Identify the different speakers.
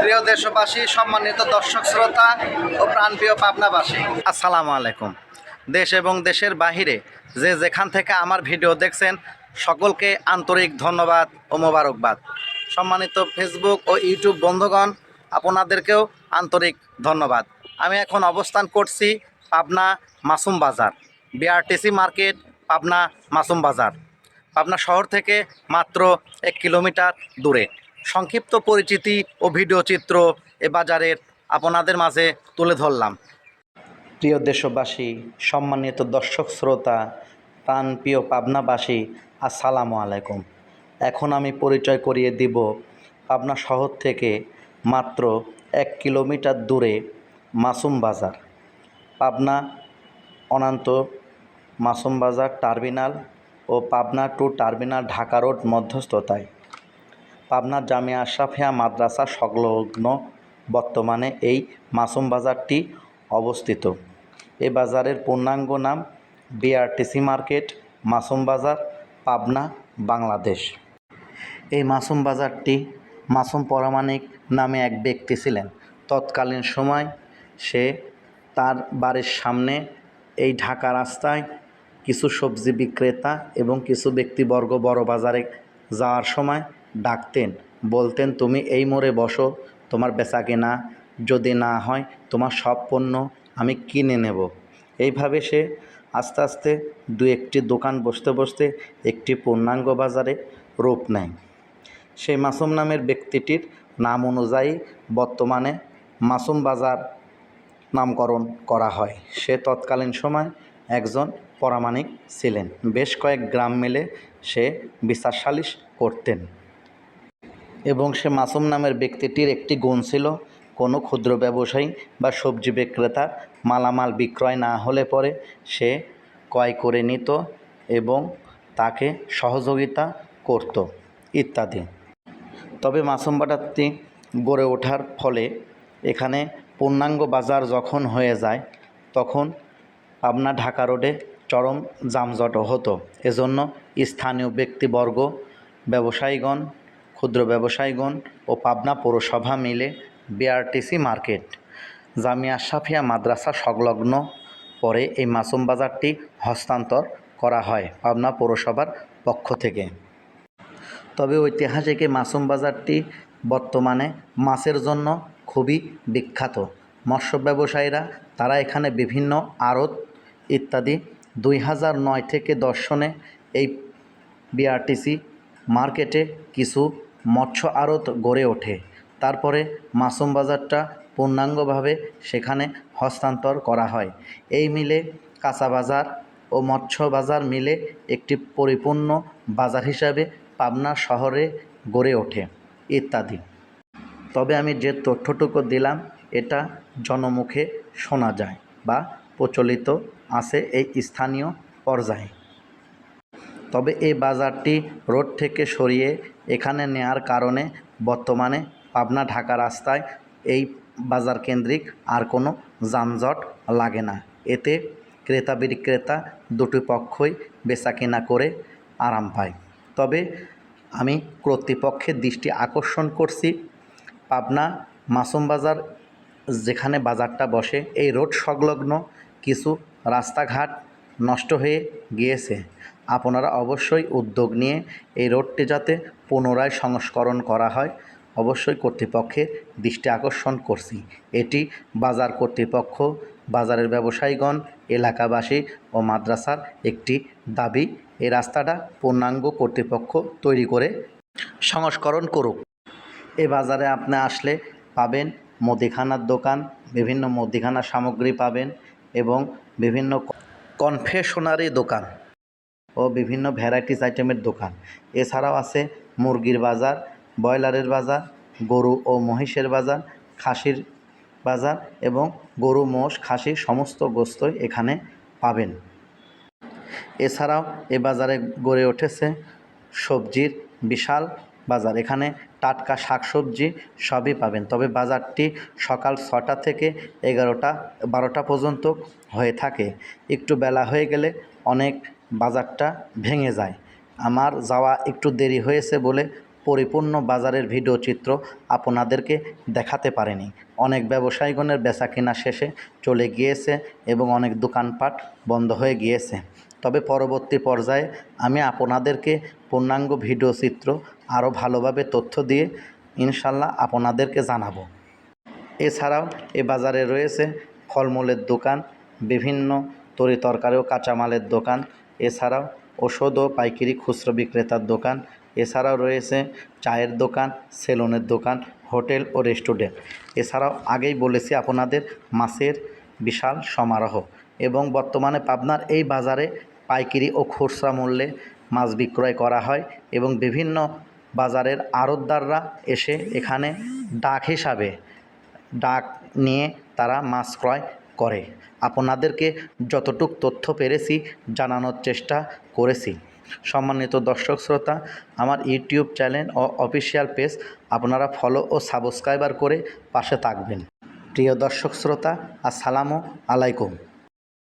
Speaker 1: প্রিয় দেশবাসী, সম্মানিত দর্শক, শ্রোতা ও প্রাণপ্রিয় পাবনাবাসী। আসসালামু আলাইকুম। দেশ এবং দেশের বাহিরে যে যেখান থেকে আমার ভিডিও দেখছেন, সকলকে আন্তরিক ধন্যবাদ ও মোবারকবাদ। সম্মানিত ফেসবুক ও ইউটিউব বন্ধুগণ, আপনাদেরকেও আন্তরিক ধন্যবাদ। আমি এখন অবস্থান করছি পাবনা মাসুম বাজার, বিআরটিসি মার্কেট, পাবনা মাসুম বাজার। পাবনা শহর থেকে মাত্র এক কিলোমিটার দূরে। সংক্ষিপ্ত পরিচিতি ও ভিডিও চিত্র এ বাজারের আপনাদের মাঝে তুলে ধরলাম। প্রিয় দেশবাসী, সম্মানিত দর্শক শ্রোতা, প্রাণ প্রিয় পাবনাবাসী, আসসালামু আলাইকুম। এখন আমি পরিচয় করিয়ে দিব পাবনা শহর থেকে মাত্র এক কিলোমিটার দূরে মাসুম বাজার। পাবনা অনান্ত মাসুম বাজার terminal O Pabna to terminal Dhaka road মধ্যস্থতায়। Pabna Jamia Ashrafia মাদ্রাসা সংলগ্ন বর্তমানে এই মাসুম বাজারটি অবস্থিত। এ বাজারের পূর্ণাঙ্গ নাম বিআরটিসি মার্কেট, মাসুম বাজার, পাবনা, বাংলাদেশ। এই মাসুম বাজারটি মাসুম পরামানিক নামে এক ব্যক্তি ছিলেন। তৎকালীন সময় সে তার বাড়ির সামনে এই ঢাকা রাস্তায় কিছু সবজি বিক্রেতা এবং কিছু ব্যক্তিবর্গ বড় বাজারে যাওয়ার সময় ডাকতেন, বলতেন, তুমি এই মোড়ে বসো, তোমার বেচা কেনা যদি না হয়, তোমার সব পণ্য আমি কিনে নেব। এইভাবে সে আস্তে আস্তে দু একটি দোকান বসতে বসতে একটি পূর্ণাঙ্গ বাজারে রূপ নেয়। সেই মাসুম নামের ব্যক্তিটির নাম অনুযায়ী বর্তমানে মাসুম বাজার নামকরণ করা হয়। সে তৎকালীন সময় একজন পরামানিক ছিলেন। বেশ কয়েক গ্রাম মিলে সে বিচার সালিশ করতেন। এবং সে মাসুম নামের ব্যক্তিটির একটি গুণ ছিল, কোনো ক্ষুদ্র ব্যবসায়ী বা সবজি বিক্রেতার মালামাল বিক্রয় না হলে পরে সে ক্রয় করে নিত এবং তাকে সহযোগিতা করত, ইত্যাদি। তবে মাসুম বাটারটি গড়ে ওঠার ফলে এখানে পূর্ণাঙ্গ বাজার যখন হয়ে যায়, তখন আপনার ঢাকা রোডে চরম যানজট হতো। এজন্য স্থানীয় ব্যক্তিবর্গ, ব্যবসায়ীগণ ক্ষুদ্র ব্যবসায়ীগণ ও পাবনা পৌরসভা মিলে বিআরটিসি মার্কেট। জামিয়া সাফিয়া মাদ্রাসা সংলগ্ন পরে এই মাসুম বাজারটি হস্তান্তর করা হয় পাবনা পৌরসভার পক্ষ থেকে। তবে ঐতিহাসিক এই মাসুম বাজারটি বর্তমানে মাছের জন্য খুবই বিখ্যাত। মৎস্য ব্যবসায়ীরা তারা এখানে বিভিন্ন আড়ত ইত্যাদি দুই হাজার নয় থেকে দর্শনে এই বিআরটিসি মার্কেটে কিছু মৎস্য আড়ত গড়ে ওঠে। তারপরে মাসুম বাজারটা পূর্ণাঙ্গভাবে সেখানে হস্তান্তর করা হয়। এই মিলে কাঁচা বাজার ও মৎস্য বাজার মিলে একটি পরিপূর্ণ বাজার হিসাবে পাবনা শহরে গড়ে ওঠে, ইত্যাদি। তবে আমি যে তথ্যটুকু দিলাম, এটা জনমুখে শোনা যায় বা প্রচলিত আছে এই স্থানীয় পর্যায়ে। তবে এই বাজারটি রোড থেকে সরিয়ে এখানে নেয়ার কারণে বর্তমানে পাবনা ঢাকা রাস্তায় এই বাজার কেন্দ্রিক আর কোনো যানজট লাগে না। এতে ক্রেতা বিক্রেতা দুটি পক্ষই বেচা কেনা করে আরাম পায়। তবে আমি কর্তৃপক্ষের দৃষ্টি আকর্ষণ করছি, পাবনা মাসুম বাজার যেখানে বাজারটা বসে, এই রোড সংলগ্ন কিছু রাস্তাঘাট নষ্ট হয়ে গিয়েছে। আপনারা অবশ্যই উদ্যোগ নিয়ে এই রোডটি যাতে পুনরায় সংস্করণ করা হয়। অবশ্যই কর্তৃপক্ষের দৃষ্টি আকর্ষণ করছি। এটি বাজার কর্তৃপক্ষ, বাজারের ব্যবসায়ীগণ, এলাকাবাসী ও মাদ্রাসার একটি দাবি। এই রাস্তাটা পূর্ণাঙ্গ কর্তৃপক্ষ তৈরি করে সংস্করণ করুক। এ বাজারে আপনি আসলে পাবেন মুদিখানার দোকান, বিভিন্ন মুদিখানার সামগ্রী পাবেন এবং বিভিন্ন কনফেশনারি দোকান ও বিভিন্ন ভ্যারাইটিস আইটেমের দোকান। এছাড়াও আছে মুরগির বাজার, ব্রয়লারের বাজার, গরু ও মহিষের বাজার, খাসির বাজার এবং গরু, মোষ, খাসি সমস্ত গোস্তই এখানে পাবেন। এছাড়াও এ বাজারে গড়ে উঠেছে সবজির বিশাল বাজার। এখানে টাটকা শাকসবজি সবই পাবেন। তবে বাজারটি সকাল ছটা থেকে এগারোটা, বারোটা পর্যন্ত হয়ে থাকে। একটু বেলা হয়ে গেলে অনেক বাজারটা ভেঙে যায়। আমার যাওয়া একটু দেরি হয়েছে বলে পরিপূর্ণ বাজারের ভিডিও চিত্র আপনাদেরকে দেখাতে পারেনি। অনেক ব্যবসায়ীগণের বেচা কেনা শেষে চলে গিয়েছে এবং অনেক দোকানপাট বন্ধ হয়ে গিয়েছে। তবে পরবর্তী পর্যায়ে আমি আপনাদেরকে পূর্ণাঙ্গ ভিডিও চিত্র আরও ভালোভাবে তথ্য দিয়ে ইনশাল্লাহ আপনাদেরকে জানাব। এছাড়াও এ বাজারে রয়েছে ফলমূলের দোকান, বিভিন্ন তরি তরকারি ও কাঁচামালের দোকান, এছাড়াও ওষুধ ও পাইকারি খুচরো বিক্রেতার দোকান। এছাড়াও রয়েছে চায়ের দোকান, সেলুনের দোকান, হোটেল ও রেস্টুরেন্ট। এছাড়াও আগেই বলেছি আপনাদের মাছের বিশাল সমারোহ এবং বর্তমানে পাবনার এই বাজারে পাইকারি ও খুচরা মূল্যে মাছ বিক্রয় করা হয় এবং বিভিন্ন বাজারের আড়তদাররা এসে এখানে ডাক হিসাবে ডাক নিয়ে তারা মাছ ক্রয় করে। আপনাদেরকে যতটুক তথ্য পেরেছি, জানানোর চেষ্টা করেছি। সম্মানিত দর্শক শ্রোতা, আমার ইউটিউব চ্যানেল ও অফিসিয়াল পেজ আপনারা ফলো ও সাবস্ক্রাইবার করে পাশে থাকবেন। প্রিয় দর্শক শ্রোতা, আসসালামু আলাইকুম।